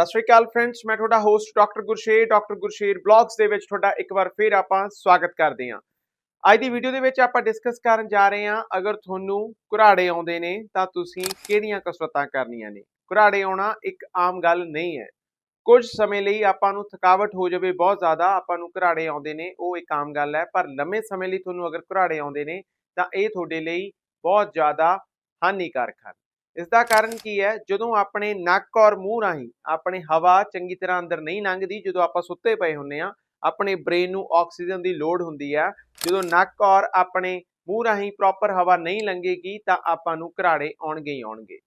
ਸਤਿ ਸ਼੍ਰੀ ਅਕਾਲ ਫਰੈਂਡਸ ਮੈਂ ਤੁਹਾਡਾ host doctor Gursher doctor Gursher blogs ਦੇ ਵਿੱਚ ਤੁਹਾਡਾ ਇੱਕ ਵਾਰ ਫੇਰ ਆਪਾਂ ਸਵਾਗਤ ਕਰਦੇ ਹਾਂ। ਅੱਜ ਦੀ ਵੀਡੀਓ ਦੇ ਵਿੱਚ ਆਪਾਂ ਡਿਸਕਸ ਕਰਨ ਜਾ ਰਹੇ ਹਾਂ, ਅਗਰ ਤੁਹਾਨੂੰ ਘੁਰਾੜੇ ਆਉਂਦੇ ਨੇ, ਤਾਂ ਤੁਸੀਂ ਕਿਹੜੀਆਂ ਕਸਰਤਾਂ ਕਰਨੀਆਂ ਨੇ? ਘੁਰਾੜੇ ਆਉਣਾ ਇੱਕ ਆਮ ਗੱਲ ਨਹੀਂ ਹੈ। ਕੁਝ ਸਮੇਂ ਲਈ ਆਪਾਂ ਨੂੰ ਥਕਾਵਟ ਹੋ ਜਾਵੇ, ਬਹੁਤ ਜ਼ਿਆਦਾ ਆਪਾਂ ਨੂੰ ਘੁਰਾੜੇ ਆਉਂਦੇ ਨੇ, ਉਹ ਇੱਕ ਆਮ ਗੱਲ ਹੈ। ਪਰ ਲੰਮੇ ਸਮੇਂ ਲਈ ਤੁਹਾਨੂੰ ਅਗਰ ਘੁਰਾੜੇ ਆਉਂਦੇ ਨੇ, ਤਾਂ ਇਹ ਤੁਹਾਡੇ ਲਈ ਬਹੁਤ ਜ਼ਿਆਦਾ ਹਾਨੀਕਾਰਕ ਹਨ। ਇਸ ਦਾ ਕਾਰਨ ਕੀ ਹੈ? ਜਦੋਂ ਆਪਣੇ ਨੱਕ ਔਰ ਮੂੰਹ ਰਾਹੀਂ ਆਪਣੇ ਹਵਾ ਚੰਗੀ ਤਰ੍ਹਾਂ ਅੰਦਰ ਨਹੀਂ ਲੰਘਦੀ, ਜਦੋਂ ਆਪਾਂ ਸੁੱਤੇ ਪਏ ਹੁੰਨੇ ਆ ਆਪਣੇ ਬ੍ਰੇਨ ਨੂੰ ਆਕਸੀਜਨ ਦੀ ਲੋੜ ਹੁੰਦੀ ਆ ਜਦੋਂ ਨੱਕ ਔਰ ਆਪਣੇ ਮੂੰਹ ਰਾਹੀਂ ਪ੍ਰੋਪਰ ਹਵਾ ਨਹੀਂ ਲੰਘੇਗੀ, ਤਾਂ ਆਪਾਂ ਨੂੰ ਘਰਾੜੇ ਆਉਣਗੇ ਹੀ ਆਉਣਗੇ।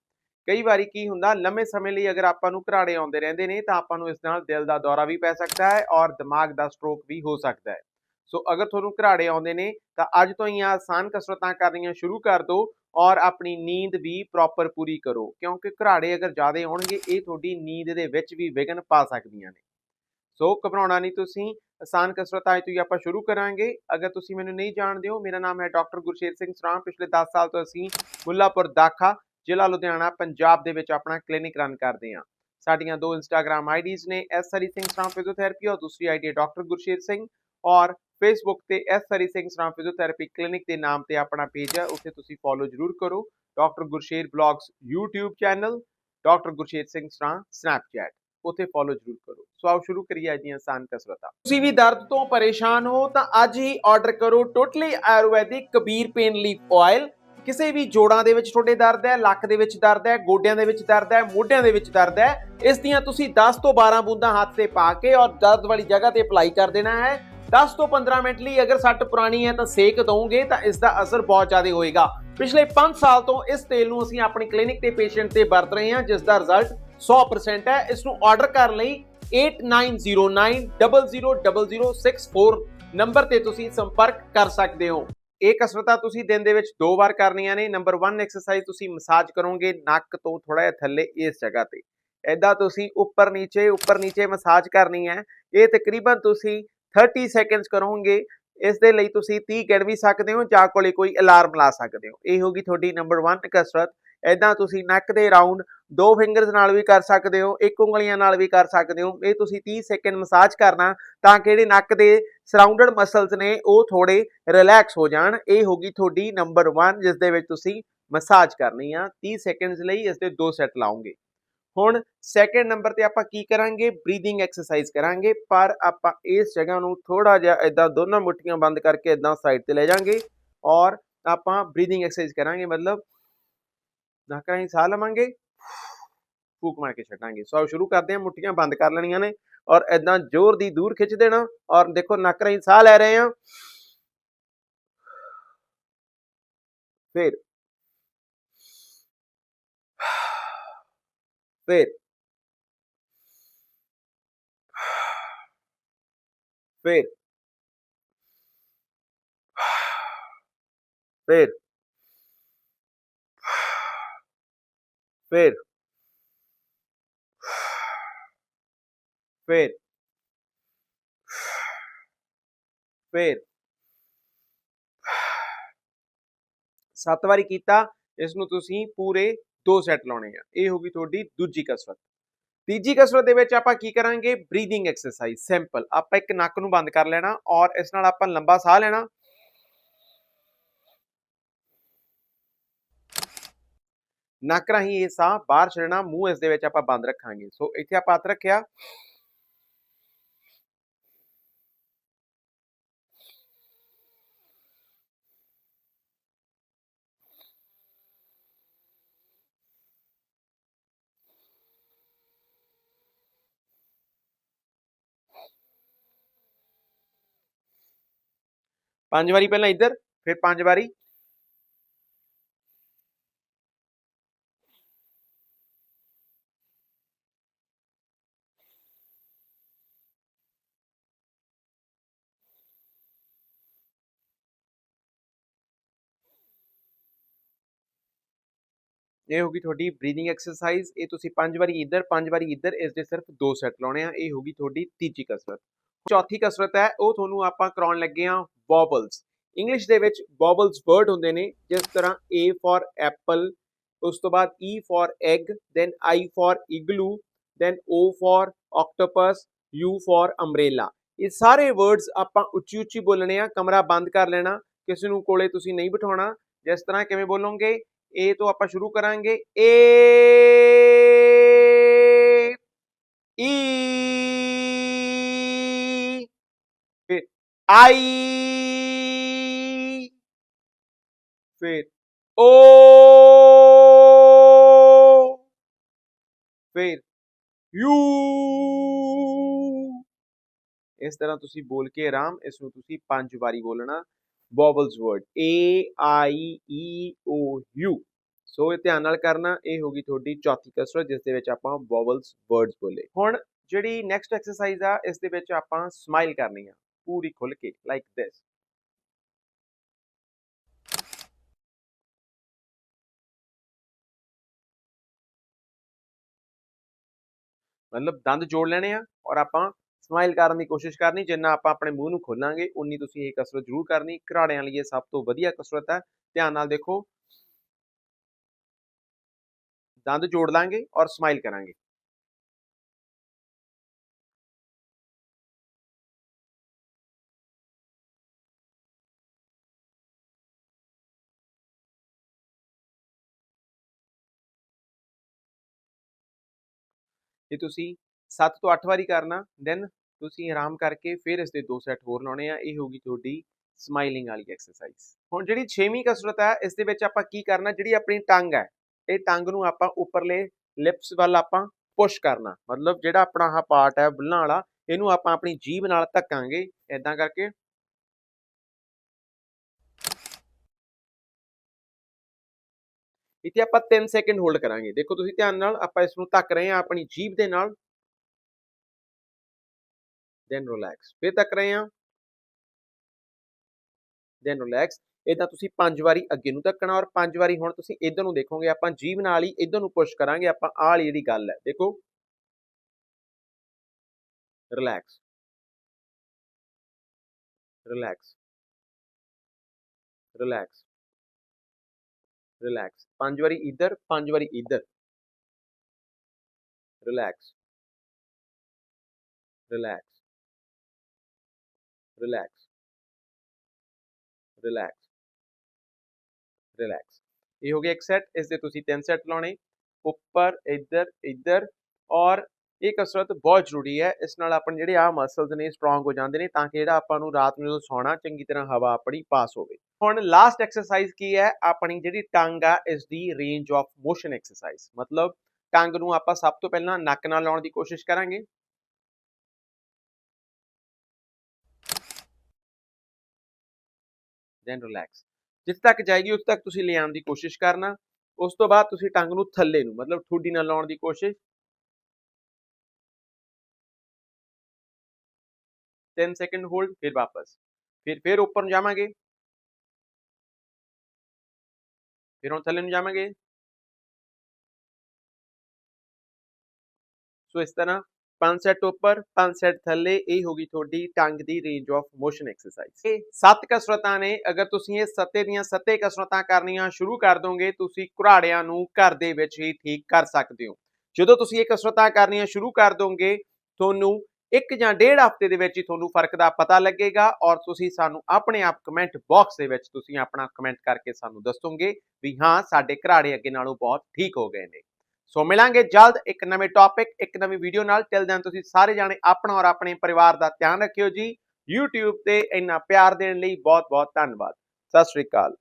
ਕਈ ਵਾਰੀ ਕੀ ਹੁੰਦਾ, ਲੰਮੇ ਸਮੇਂ ਲਈ ਅਗਰ ਆਪਾਂ ਨੂੰ ਘਰਾੜੇ ਆਉਂਦੇ ਰਹਿੰਦੇ ਨੇ, ਤਾਂ ਆਪਾਂ ਨੂੰ ਇਸ ਨਾਲ ਦਿਲ ਦਾ ਦੌਰਾ ਵੀ ਪੈ ਸਕਦਾ ਹੈ ਔਰ ਦਿਮਾਗ ਦਾ ਸਟ੍ਰੋਕ ਵੀ ਹੋ ਸਕਦਾ ਹੈ। ਸੋ ਅਗਰ ਤੁਹਾਨੂੰ ਘਰਾੜੇ ਆਉਂਦੇ ਨੇ, ਤਾਂ ਅੱਜ ਤੋਂ ਹੀ ਆਸਾਨ ਕਸਰਤਾਂ ਕਰਨੀਆਂ ਸ਼ੁਰੂ ਕਰ ਦਿਓ ਔਰ ਆਪਣੀ ਨੀਂਦ ਵੀ ਪ੍ਰੋਪਰ ਪੂਰੀ ਕਰੋ, ਕਿਉਂਕਿ ਘਰਾੜੇ ਅਗਰ ਜ਼ਿਆਦਾ ਆਉਣਗੇ, ਇਹ ਤੁਹਾਡੀ ਨੀਂਦ ਦੇ ਵਿੱਚ ਵੀ ਵਿਘਨ ਪਾ ਸਕਦੀਆਂ ਨੇ। ਸੋ ਘਬਰਾਉਣਾ ਨਹੀਂ ਤੁਸੀਂ, ਆਸਾਨ ਕਸਰਤਾਂ ਅੱਜ ਤੋਂ ਹੀ ਆਪਾਂ ਸ਼ੁਰੂ ਕਰਾਂਗੇ। ਅਗਰ ਤੁਸੀਂ ਮੈਨੂੰ ਨਹੀਂ ਜਾਣਦੇ ਹੋ, ਮੇਰਾ ਨਾਮ ਹੈ ਡਾਕਟਰ ਗੁਰਸ਼ੇਰ ਸਿੰਘ ਸਰਾਮ ਪਿਛਲੇ 10 ਸਾਲ ਤੋਂ ਅਸੀਂ ਮੁੱਲਾਪੁਰ ਦਾਖਾ, ਜ਼ਿਲ੍ਹਾ ਲੁਧਿਆਣਾ, ਪੰਜਾਬ ਦੇ ਵਿੱਚ ਆਪਣਾ ਕਲੀਨਿਕ ਰਨ ਕਰਦੇ ਹਾਂ। ਸਾਡੀਆਂ ਦੋ ਇੰਸਟਾਗ੍ਰam ਆਈਡੀਜ਼ ਨੇ ਐਸ ਹਰੀ ਸਿੰਘ ਸਰਾਮ ਫਿਜ਼ੀਓਥੈਰੇਪੀ ਔਰ ਦੂਸਰੀ ਆਈਡੀ ਡਾਕਟਰ ਗੁਰਸ਼ੇਰ ਸਿੰਘ ਔਰ ਫੇਸਬੁੱਕ ਤੇ S Hari Singh Saram physiotherapy clinic ਦੇ ਨਾਮ ਤੇ ਆਪਣਾ ਪੇਜ ਹੈ ਉੱਥੇ ਤੁਸੀਂ ਫੋਲੋ ਜ਼ਰੂਰ ਕਰੋ। Doctor Gursher blogs YouTube channel doctor Gursher Singh Saram Snapchat ਉੱਥੇ ਫੋਲੋ ਜ਼ਰੂਰ ਕਰੋ। ਸੋ ਆਓ ਸ਼ੁਰੂ ਕਰੀਏ ਅੱਜ ਦੀਆਂ ਆਸਾਨ ਕਸਰਤਾਂ। ਤੁਸੀਂ ਵੀ ਦਰਦ ਤੋਂ ਪਰੇਸ਼ਾਨ ਹੋ ਤਾਂ ਅੱਜ ਹੀ ਆਰਡਰ ਕਰੋ totally ayurvedic Kabir pain leaf oil ਕਿਸੇ ਵੀ ਜੋੜਾਂ ਦੇ ਵਿੱਚ ਤੁਹਾਡੇ ਦਰਦ ਹੈ, ਲੱਕ ਦੇ ਵਿੱਚ ਦਰਦ ਹੈ, ਗੋਡਿਆਂ ਦੇ ਵਿੱਚ ਦਰਦ ਹੈ, ਮੋਢਿਆਂ ਦੇ ਵਿੱਚ ਦਰਦ ਹੈ, ਇਸ ਦੀਆਂ ਤੁਸੀਂ 10 ਤੋਂ 12 ਬੂੰਦਾਂ ਹੱਥ ਤੇ ਪਾ ਕੇ ਔਰ ਦਰਦ ਵਾਲੀ ਜਗ੍ਹਾ ਤੇ ਅਪਲਾਈ ਕਰ ਦੇਣਾ ਹੈ। 10 ਤੋਂ 15 ਮਿੰਟ ਲਈ ਅਗਰ ਸੱਟ ਪੁਰਾਣੀ ਹੈ ਤਾਂ ਸੇਕ ਦਵੋਗੇ ਤਾਂ ਇਸ ਦਾ ਅਸਰ ਬਹੁਤ ਜ਼ਿਆਦਾ ਹੋਏਗਾ। ਪਿਛਲੇ 5 ਸਾਲ ਤੋਂ ਇਸ ਤੇਲ ਨੂੰ ਅਸੀਂ ਆਪਣੀ ਕਲੀਨਿਕ ਤੇ ਪੇਸ਼ੈਂਟ ਤੇ ਵਰਤ ਰਹੇ ਹਾਂ, ਜਿਸ ਦਾ ਰਿਜ਼ਲਟ 100% ਹੈ। ਇਸ ਨੂੰ ਆਰਡਰ ਕਰਨ ਲਈ 8909000064 ਨੰਬਰ ਤੇ ਤੁਸੀਂ ਸੰਪਰਕ ਕਰ ਸਕਦੇ ਹੋ। ਇਹ ਕਸਰਤਾਂ ਤੁਸੀਂ ਦਿਨ ਦੇ ਵਿੱਚ ਦੋ ਵਾਰ ਕਰਨੀਆਂ ਨੇ। ਨੰਬਰ 1 ਐਕਸਰਸਾਈਜ਼ ਤੁਸੀਂ ਮਸਾਜ ਕਰੋਗੇ ਨੱਕ ਤੋਂ ਥੋੜਾ ਜਿਹਾ ਥੱਲੇ ਇਸ ਜਗ੍ਹਾ ਤੇ। ਐਦਾਂ ਤੁਸੀਂ ਉੱਪਰ ਨੀਚੇ ਉੱਪਰ ਨੀਚੇ ਮਸਾਜ ਕਰਨੀ ਹੈ। ਇਹ ਤਕਰੀਬਨ ਤੁਸੀਂ 30 ਸੈਕਿੰਡਸ ਕਰੋਗੇ ਇਸ ਦੇ ਲਈ ਤੁਸੀਂ 30 ਗਿਣ ਵੀ ਸਕਦੇ ਹੋ, ਜਾਂ ਕੋਲੇ ਕੋਈ ਅਲਾਰਮ ਲਾ ਸਕਦੇ ਹੋ। ਇਹ ਹੋਗੀ ਤੁਹਾਡੀ ਨੰਬਰ 1 ਕਸਰਤ। ਐਦਾਂ ਤੁਸੀਂ ਨੱਕ ਦੇ ਰਾਉਂਡ ਦੋ ਫਿੰਗਰਸ ਨਾਲ ਵੀ ਕਰ ਸਕਦੇ ਹੋ, ਇੱਕ ਉਂਗਲੀਆਂ ਨਾਲ ਵੀ ਕਰ ਸਕਦੇ ਹੋ। ਇਹ ਤੁਸੀਂ 30 ਸੈਕਿੰਡ ਮਸਾਜ ਕਰਨਾ ਤਾਂ ਕਿ ਜਿਹੜੇ ਨੱਕ ਦੇ ਸਰਾਊਂਡਡ ਮਸਲਸ ਨੇ, ਉਹ ਥੋੜੇ ਰਿਲੈਕਸ ਹੋ ਜਾਣ। ਇਹ ਹੋਗੀ ਤੁਹਾਡੀ ਨੰਬਰ 1 ਜਿਸ ਦੇ ਵਿੱਚ ਤੁਸੀਂ ਮਸਾਜ ਕਰਨੀ ਆ। 30 ਸੈਕਿੰਡਸ ਲਈ ਇਸ ਦੇ ਦੋ ਸੈਟ ਲਾਉਂਗੇ ਹੁਣ ਸੈਕੰਡ ਨੰਬਰ ਤੇ ਆਪਾਂ ਕੀ ਕਰਾਂਗੇ? ਬਰੀਥਿੰਗ ਐਕਸਰਸਾਈਜ਼ ਕਰਾਂਗੇ। ਪਰ ਆਪਾਂ ਇਸ ਜਗ੍ਹਾ ਨੂੰ ਥੋੜਾ ਜਿਹਾ ਇਦਾਂ ਦੋਨਾਂ ਮੁੱਠੀਆਂ ਬੰਦ ਕਰਕੇ ਇਦਾਂ ਸਾਈਡ ਤੇ ਲੈ ਜਾਾਂਗੇ ਔਰ ਆਪਾਂ ਬਰੀਥਿੰਗ ਐਕਸਰਸਾਈਜ਼ ਕਰਾਂਗੇ। ਮਤਲਬ ਨੱਕ ਰਾਹੀਂ ਸਾਹ ਲਵਾਂਗੇ। ਫੂਕ ਮਾਰ ਕੇ ਛੱਡਾਂਗੇ। ਸੋ ਸ਼ੁਰੂ ਕਰਦੇ ਹਾਂ। ਮੁੱਠੀਆਂ ਬੰਦ ਕਰ ਲੈਣੀਆਂ ਨੇ ਔਰ ਇਦਾਂ ਜ਼ੋਰ ਦੀ ਦੂਰ ਖਿੱਚ ਦੇਣਾ ਔਰ ਦੇਖੋ ਨੱਕ ਰਾਹੀਂ ਸਾਹ ਲੈ ਰਹੇ ਹਾਂ। ਫਿਰ ਫਿਰ ਫਿਰ ਫਿਰ ਫਿਰ ਫਿਰ ਫਿਰ ਸੱਤ ਵਾਰੀ ਕੀਤਾ ਇਸ ਨੂੰ ਤੁਸੀਂ ਪੂਰੇ ਦੋ ਸੈੱਟ ਲਾਉਣੇ ਆ, ਇਹ ਹੋਗੀ ਤੁਹਾਡੀ ਦੂਜੀ ਕਸਰਤ। ਤੀਜੀ ਕਸਰਤ ਦੇ ਵਿੱਚ ਆਪਾਂ ਕੀ ਕਰਾਂਗੇ? ਬਰੀਥਿੰਗ ਐਕਸਰਸਾਈਜ਼ ਸਿੰਪਲ ਆਪਾਂ ਇੱਕ ਨੱਕ ਨੂੰ ਬੰਦ ਕਰ ਲੈਣਾ ਔਰ ਇਸ ਨਾਲ ਆਪਾਂ ਲੰਬਾ ਸਾਹ ਲੈਣਾ। ਨੱਕ ਰਾਹੀਂ ਇਹ ਸਾਹ ਬਾਹਰ ਛੱਡਣਾ, ਮੂੰਹ ਇਸ ਦੇ ਵਿੱਚ ਆਪਾਂ ਬੰਦ ਰੱਖਾਂਗੇ। ਸੋ ਇੱਥੇ ਆਪਾਂ ਹੱਥ ਰੱਖਿਆ। ਪੰਜ ਵਾਰੀ ਪਹਿਲਾਂ ਇੱਧਰ, ਫਿਰ ਪੰਜ ਵਾਰੀ। ਇਹ ਹੋਗੀ ਤੁਹਾਡੀ ਬਰੀਥਿੰਗ ਐਕਸਰਸਾਈਜ਼ ਇਹ ਤੁਸੀਂ ਪੰਜ ਵਾਰੀ ਇੱਧਰ, ਪੰਜ ਵਾਰੀ ਇੱਧਰ, ਇਸ ਦੇ ਸਿਰਫ ਦੋ ਸੈੱਟ ਲਾਉਣੇ ਆ, ਇਹ ਹੋਗੀ ਤੁਹਾਡੀ ਤੀਜੀ ਕਸਰਤ। ਚੌਥੀ ਕਸਰਤ ਹੈ, ਉਹ ਤੁਹਾਨੂੰ ਆਪਾਂ ਕਰਾਉਣ ਲੱਗੇ ਆ ਬੌਬਲਸ ਇੰਗਲਿਸ਼ ਦੇ ਵਿੱਚ ਬੌਬਲਸ ਵਰਡ ਹੁੰਦੇ ਨੇ, ਜਿਸ ਤਰ੍ਹਾਂ A ਫॉर ਐਪਲ ਉਸ ਤੋਂ ਬਾਅਦ E for egg then I for igloo then O for octopus U for umbrella ਇਹ ਸਾਰੇ ਵਰਡਸ ਆਪਾਂ ਉੱਚੀ ਉੱਚੀ ਬੋਲਣੇ ਆ, ਕਮਰਾ ਬੰਦ ਕਰ ਲੈਣਾ, ਕਿਸੇ ਨੂੰ ਕੋਲੇ ਤੁਸੀਂ ਨਹੀਂ ਬਿਠਾਉਣਾ। ਜਿਸ ਤਰ੍ਹਾਂ ਕਿਵੇਂ ਬੋਲੋਗੇ? ਏ ਤੋਂ ਆਪਾਂ ਸ਼ੁਰੂ ਕਰਾਂਗੇ। ਏ ਈ ਫਿਰ ਫਿਰ O ਫਿਰ U ਇਸ ਤਰ੍ਹਾਂ ਤੁਸੀਂ ਬੋਲ ਕੇ ਆਰਾਮ ਇਸ ਨੂੰ ਤੁਸੀਂ ਪੰਜ ਵਾਰੀ ਬੋਲਣਾ vowels word A I E O U so ਇਹ ਧਿਆਨ ਨਾਲ ਕਰਨਾ ਇਹ ਹੋਗੀ ਤੁਹਾਡੀ ਚੌਥੀ ਕਸਰਤ ਜਿਸ ਦੇ ਵਿੱਚ ਆਪਾਂ ਵੋਵਲਸ ਵਰਡਸ ਬੋਲੇ। ਹੁਣ ਜਿਹੜੀ ਨੈਕਸਟ ਐਕਸਰਸਾਈਜ਼ ਆ ਇਸ ਦੇ ਵਿੱਚ ਆਪਾਂ ਸਮਾਈਲ ਕਰਨੀ ਆ ਪੂਰੀ ਖੁੱਲ ਕੇ ਲਾਈਕ ਦਿਸ ਮਤਲਬ ਦੰਦ ਜੋੜ ਲੈਣੇ ਆ ਔਰ ਆਪਾਂ ਸਮਾਈਲ ਕਰਨ ਦੀ ਕੋਸ਼ਿਸ਼ ਕਰਨੀ, ਜਿੰਨਾ ਆਪਾਂ ਆਪਣੇ ਮੂੰਹ ਨੂੰ ਖੋਲਾਂਗੇ ਉਨੀ ਤੁਸੀਂ ਇਹ ਕਸਰਤ ਜ਼ਰੂਰ ਕਰਨੀ। ਘਰਾੜਿਆਂ ਲਈ ਇਹ ਸਭ ਤੋਂ ਵਧੀਆ ਕਸਰਤ ਹੈ। ਧਿਆਨ ਨਾਲ ਦੇਖੋ। ਦੰਦ ਜੋੜ ਲਾਂਗੇ ਔਰ ਸਮਾਈਲ ਕਰਾਂਗੇ। ਇਹ ਤੁਸੀਂ 7 ਤੋਂ 8 ਵਾਰੀ ਕਰਨਾ ਦੈਨ ਤੁਸੀਂ ਆਰਾਮ ਕਰਕੇ ਫਿਰ ਇਸ ਦੇ ਦੋ ਸੈੱਟ ਹੋਰ ਲਾਉਣੇ ਆ, ਇਹ ਹੋਗੀ ਤੁਹਾਡੀ ਸਮਾਈਲਿੰਗ ਵਾਲੀ ਐਕਸਰਸਾਈਜ਼ ਹੁਣ ਜਿਹੜੀ 6ਵੀਂ ਕਸਰਤ ਹੈ ਇਸ ਦੇ ਵਿੱਚ ਆਪਾਂ ਕੀ ਕਰਨਾ, ਜਿਹੜੀ ਆਪਣੀ ਟੰਗ ਹੈ ਇਹ ਟੰਗ ਨੂੰ ਆਪਾਂ ਉੱਪਰਲੇ ਲਿਪਸ ਵੱਲ ਆਪਾਂ ਪੁਸ਼ ਕਰਨਾ, ਮਤਲਬ ਜਿਹੜਾ ਆਪਣਾ ਆਹ ਪਾਰਟ ਹੈ ਬੁੱਲਾਂ ਵਾਲਾ, ਇਹਨੂੰ ਆਪਾਂ ਆਪਣੀ ਜੀਭ ਨਾਲ ਧੱਕਾਂਗੇ ਐਦਾਂ ਕਰਕੇ ਇੱਥੇ ਆਪਾਂ 3 ਸੈਕਿੰਡ ਹੋਲਡ ਕਰਾਂਗੇ। ਦੇਖੋ ਤੁਸੀਂ ਧਿਆਨ ਨਾਲ, ਆਪਾਂ ਇਸ ਨੂੰ ਧੱਕ ਰਹੇ ਹਾਂ ਆਪਣੀ ਜੀਭ ਦੇ ਨਾਲ। ਦੈਨ ਰਿਲੈਕਸ ਫਿਰ ਧੱਕ ਰਹੇ ਹਾਂ। ਦੈਨ ਰਿਲੈਕਸ ਇਦਾਂ ਤੁਸੀਂ ਪੰਜ ਵਾਰੀ ਅੱਗੇ ਨੂੰ ਧੱਕਣਾ ਔਰ ਪੰਜ ਵਾਰੀ ਹੁਣ ਤੁਸੀਂ ਇਧਰ ਨੂੰ ਦੇਖੋਗੇ, ਆਪਾਂ ਜੀਭ ਨਾਲ ਹੀ ਇਧਰ ਨੂੰ ਪੁਸ਼ ਕਰਾਂਗੇ, ਆਪਾਂ ਆਹ ਵਾਲੀ ਜਿਹੜੀ ਗੱਲ ਹੈ, ਦੇਖੋ। ਰਿਲੈਕਸ ਰਿਲੈਕਸ ਰਿਲੈਕਸ ਰਿਲੈਕਸ ਪੰਜ ਵਾਰੀ ਇਧਰ, ਪੰਜ ਵਾਰੀ ਇਧਰ। Relax relax relax relax relax ਇਹ ਹੋ ਗਿਆ ਇੱਕ ਸੈੱਟ ਇਸ ਦੇ ਤੁਸੀਂ ਤਿੰਨ ਸੈੱਟ ਲਾਉਣੇ। ਉੱਪਰ, ਇੱਧਰ ਇੱਧਰ ਔਰ ਇਹ ਕਸਰਤ ਬਹੁਤ ਜ਼ਰੂਰੀ ਹੈ। ਇਸ ਨਾਲ ਆਪਣੇ ਜਿਹੜੇ ਆ ਮਸਲਸ ਨੇ ਸਟਰੋਂਗ ਹੋ ਜਾਂਦੇ ਨੇ ਤਾਂ ਕਿ ਜਿਹੜਾ ਆਪਾਂ ਨੂੰ ਰਾਤ ਨੂੰ ਜਦੋਂ ਸੌਣਾ, ਚੰਗੀ ਤਰ੍ਹਾਂ ਹਵਾ ਆਪਣੀ ਪਾਸ ਹੋਵੇ। ਹੁਣ ਲਾਸਟ ਐਕਸਰਸਾਈਜ਼ ਕੀ ਹੈ? ਆਪਣੀ ਜਿਹੜੀ ਟੰਗ ਆ, ਇਸ ਦੀ ਰੇਂਜ ਆਫ ਮੋਸ਼ਨ ਐਕਸਰਸਾਈਜ਼ ਮਤਲਬ ਟੰਗ ਨੂੰ ਆਪਾਂ ਸਭ ਤੋਂ ਪਹਿਲਾਂ ਨੱਕ ਨਾਲ ਲਾਉਣ ਦੀ ਕੋਸ਼ਿਸ਼ ਕਰਾਂਗੇ। ਦੈਨ ਰਿਲੈਕਸ ਜਿੱਥੇ ਤੱਕ ਜਾਏਗੀ, ਉੱਥੇ ਤੱਕ ਤੁਸੀਂ ਲਿਆਉਣ ਦੀ ਕੋਸ਼ਿਸ਼ ਕਰਨਾ। ਉਸ ਤੋਂ ਬਾਅਦ ਤੁਸੀਂ ਟੰਗ ਨੂੰ ਥੱਲੇ ਨੂੰ, ਮਤਲਬ ਠੁੱਡੀ ਨਾਲ ਲਾਉਣ ਦੀ ਕੋਸ਼ਿਸ਼। 10 ਸੈਕਿੰਡ ਹੋਲਡ ਫਿਰ ਵਾਪਸ। ਫਿਰ ਫਿਰ ਉੱਪਰ ਨੂੰ ਜਾਵਾਂਗੇ। ਫਿਰ ਹੁਣ ਥੱਲੇ ਨੂੰ ਜਾਵਾਂਗੇ। ਸੋ ਇਸ ਤਰ੍ਹਾਂ ਪੰਜ ਸੈੱਟ ਉੱਪਰ, ਪੰਜ ਸੈੱਟ ਥੱਲੇ, ਇਹ ਹੋਗੀ ਤੁਹਾਡੀ ਟੰਗ ਦੀ ਰੇਂਜ ਆਫ ਮੋਸ਼ਨ ਐਕਸਰਸਾਈਜ਼ ਇਹ ਸੱਤ ਕਸਰਤਾਂ ਨੇ। ਅਗਰ ਤੁਸੀਂ ਇਹ ਸੱਤੇ ਦੀਆਂ ਸੱਤੇ ਕਸਰਤਾਂ ਕਰਨੀਆਂ ਸ਼ੁਰੂ ਕਰ ਦੋਗੇ, ਤੁਸੀਂ ਘੁਰਾੜਿਆਂ ਨੂੰ ਘਰ ਦੇ ਵਿੱਚ ਹੀ ਠੀਕ ਕਰ ਸਕਦੇ ਹੋ। ਜਦੋਂ ਤੁਸੀਂ ਇਹ ਕਸਰਤਾਂ ਕਰਨੀਆਂ ਸ਼ੁਰੂ ਕਰ ਦੋਗੇ, ਤੁਹਾਨੂੰ ਇੱਕ ਜਾਂ ਡੇਢ ਹਫ਼ਤੇ ਦੇ ਵਿੱਚ ਹੀ ਤੁਹਾਨੂੰ ਫ਼ਰਕ ਦਾ ਪਤਾ ਲੱਗੇਗਾ ਔਰ ਤੁਸੀਂ ਸਾਨੂੰ ਆਪਣੇ ਆਪ ਕਮੈਂਟ ਬਾਕਸ ਦੇ ਵਿੱਚ ਤੁਸੀਂ ਆਪਣਾ ਕਮੈਂਟ ਕਰਕੇ ਸਾਨੂੰ ਦੱਸੋਗੇ ਵੀ ਹਾਂ, ਸਾਡੇ ਘਰਾੜੇ ਅੱਗੇ ਨਾਲੋਂ ਬਹੁਤ ਠੀਕ ਹੋ ਗਏ ਨੇ। ਸੋ ਮਿਲਾਂਗੇ ਜਲਦ ਇੱਕ ਨਵੇਂ ਟੌਪਿਕ ਇੱਕ ਨਵੀਂ ਵੀਡੀਓ ਨਾਲ। ਟਿਲ ਦੈਨ ਤੁਸੀਂ ਸਾਰੇ ਜਾਣੇ ਆਪਣਾ ਔਰ ਆਪਣੇ ਪਰਿਵਾਰ ਦਾ ਧਿਆਨ ਰੱਖਿਓ ਜੀ। YouTube ਤੇ ਇੰਨਾ ਪਿਆਰ ਦੇਣ ਲਈ ਬਹੁਤ ਬਹੁਤ ਧੰਨਵਾਦ। ਸਤਿ ਸ਼੍ਰੀ ਅਕਾਲ।